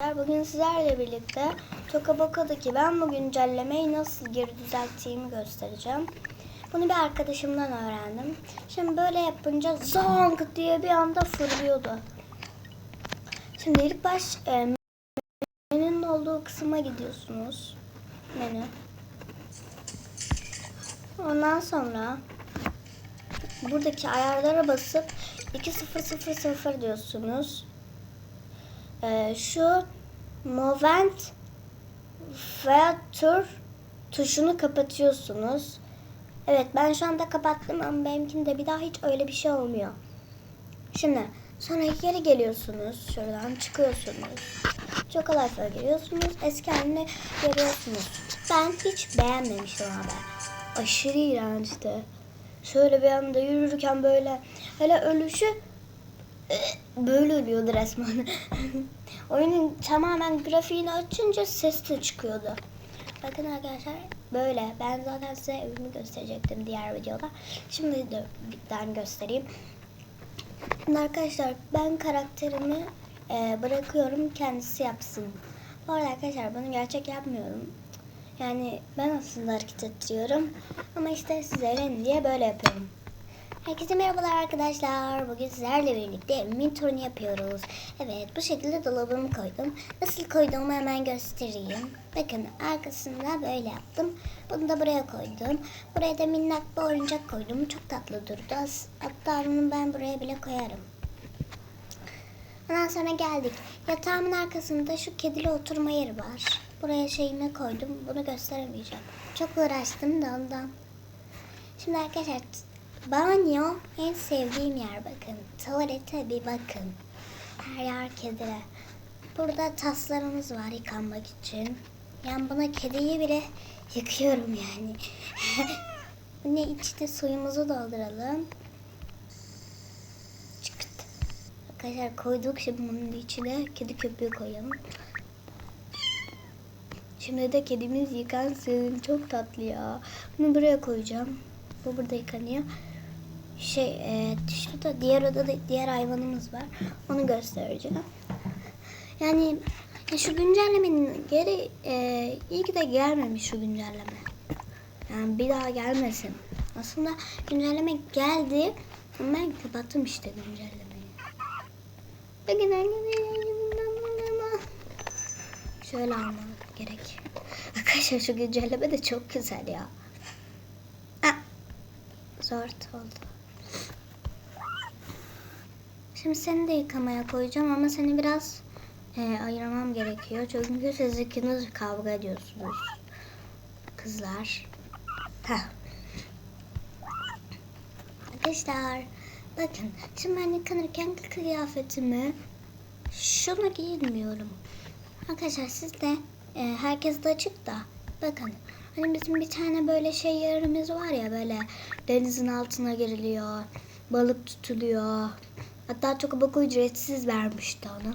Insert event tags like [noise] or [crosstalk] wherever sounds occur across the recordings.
Bugün sizlerle birlikte Tokaboka'daki ben bu güncellemeyi nasıl geri düzelttiğimi göstereceğim. Bunu bir arkadaşımdan öğrendim. Şimdi böyle yapınca zonk diye bir anda fırlıyordu. Şimdi ilk baş e, menünün olduğu kısma gidiyorsunuz. Menü. Ondan sonra buradaki ayarlara basıp 2000 diyorsunuz. Ee, şu Movent Feature tuşunu kapatıyorsunuz. Evet ben şu anda kapattım ama benimkinde bir daha hiç öyle bir şey olmuyor. Şimdi sonra geri geliyorsunuz. Şuradan çıkıyorsunuz. Çok kolay geliyorsunuz. Eski haline geliyorsunuz. Ben hiç beğenmemiştim abi. Aşırı iğrençti. Şöyle bir anda yürürken böyle hele ölüşü böyle ölüyordu resmen. [laughs] Oyunun tamamen grafiğini açınca ses de çıkıyordu. Bakın arkadaşlar böyle. Ben zaten size evimi gösterecektim diğer videoda. Şimdi de birden göstereyim. Arkadaşlar ben karakterimi e, bırakıyorum kendisi yapsın. Bu arada arkadaşlar bunu gerçek yapmıyorum. Yani ben aslında hareket ettiriyorum. Ama işte siz diye böyle yapıyorum. Herkese merhabalar arkadaşlar. Bugün sizlerle birlikte evimin turunu yapıyoruz. Evet bu şekilde dolabımı koydum. Nasıl koyduğumu hemen göstereyim. Bakın arkasında böyle yaptım. Bunu da buraya koydum. Buraya da minnak bir oyuncak koydum. Çok tatlı durdu. Hatta bunu ben buraya bile koyarım. Ondan sonra geldik. Yatağımın arkasında şu kedili oturma yeri var. Buraya şeyimi koydum. Bunu gösteremeyeceğim. Çok uğraştım da ondan. Şimdi arkadaşlar Banyo en sevdiğim yer bakın. Tuvalete bir bakın. Her yer kedire. Burada taslarımız var yıkanmak için. Yani buna kediyi bile [laughs] yıkıyorum yani. [laughs] ne içte suyumuzu dolduralım. Çıkıt. Arkadaşlar koyduk şimdi bunun içine kedi köpüğü koyalım. Şimdi de kedimiz yıkansın. Çok tatlı ya. Bunu buraya koyacağım. Bu burada yıkanıyor şey e, şurada diğer odada diğer hayvanımız var. Onu göstereceğim. Yani şu güncellemenin geri e, iyi ki de gelmemiş şu güncelleme. Yani bir daha gelmesin. Aslında güncelleme geldi. Ben kapattım işte güncellemeyi. Şöyle almam gerek. Arkadaşlar şu güncelleme de çok güzel ya. Ah, zor oldu. Şimdi seni de yıkamaya koyacağım ama seni biraz e, ayırmam gerekiyor. Çünkü siz ikiniz kavga ediyorsunuz. Kızlar. Heh. Arkadaşlar bakın şimdi ben yıkanırken kıyafetimi şunu giymiyorum. Arkadaşlar siz de e, herkes de açık da bakın hani bizim bir tane böyle şey yerimiz var ya böyle denizin altına giriliyor balık tutuluyor Hatta çok boku ücretsiz vermişti onu.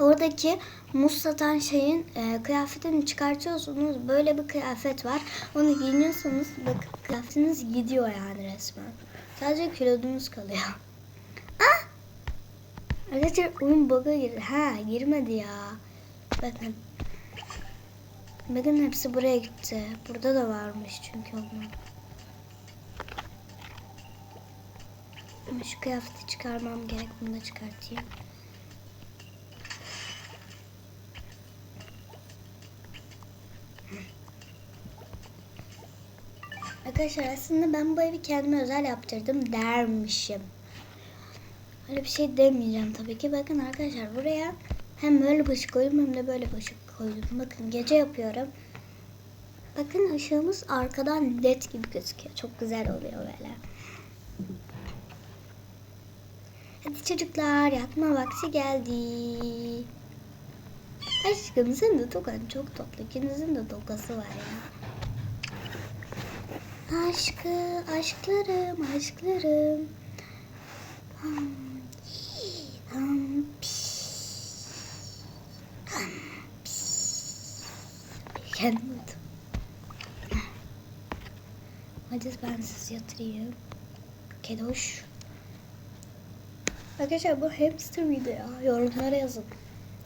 Oradaki muz satan şeyin e, kıyafetini çıkartıyorsunuz. Böyle bir kıyafet var. Onu giyiniyorsunuz. Bak kıyafetiniz gidiyor yani resmen. Sadece kilodunuz kalıyor. [laughs] Ah! Arkadaşlar oyun bug'a girdi. Ha girmedi ya. Bakın. Bakın hepsi buraya gitti. Burada da varmış çünkü onlar. Şu kıyafeti çıkarmam gerek. Bunu da çıkartayım. Arkadaşlar aslında ben bu evi kendime özel yaptırdım dermişim. Öyle bir şey demeyeceğim tabii ki. Bakın arkadaşlar buraya hem böyle başı koydum hem de böyle başı koydum. Bakın gece yapıyorum. Bakın ışığımız arkadan led gibi gözüküyor. Çok güzel oluyor böyle. Hadi çocuklar yatma vakti geldi. Aşkım sen de tokan çok tatlı. İkinizin de tokası var ya. Aşkı, aşklarım, aşklarım. Ham, ham. Hadi ben sizi yatırayım. Kedoş. Arkadaşlar bu hamster mıydı ya? Yorumlara yazın.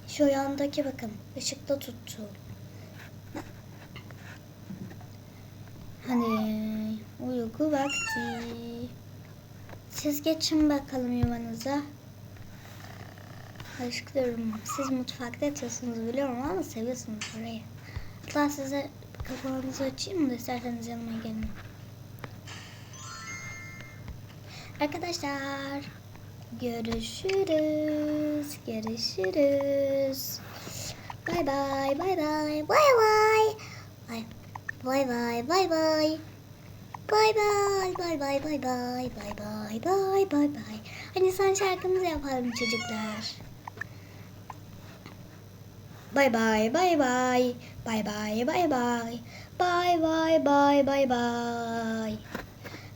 Şu yandaki bakın. ışıkta tuttu. Hadi uyku vakti. Siz geçin bakalım yuvanıza. Aşklarım siz mutfakta yatıyorsunuz biliyorum ama seviyorsunuz orayı. Hatta size kapağınızı açayım da isterseniz yanıma gelin. Arkadaşlar görüşürüz. Görüşürüz. Bay bay bay bay bay bay. Bay bay bay bay bay. Bay bay bay bay bay bay bay bay bay bay bay. Hani sen şarkımızı yapalım çocuklar. Bay bay bay bay. Bay bay bay bay. Bay bay bay bay bay.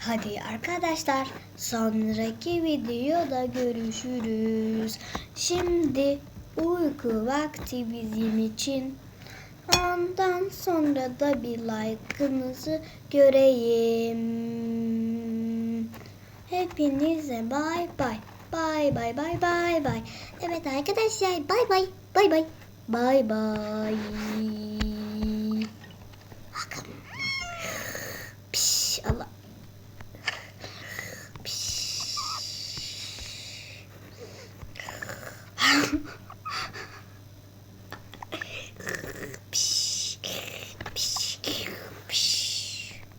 Hadi arkadaşlar sonraki videoda görüşürüz. Şimdi uyku vakti bizim için. Ondan sonra da bir like'ınızı göreyim. Hepinize bay bay. Bay bay bay bay bay. Evet arkadaşlar bay bay bay bay. Bay bay.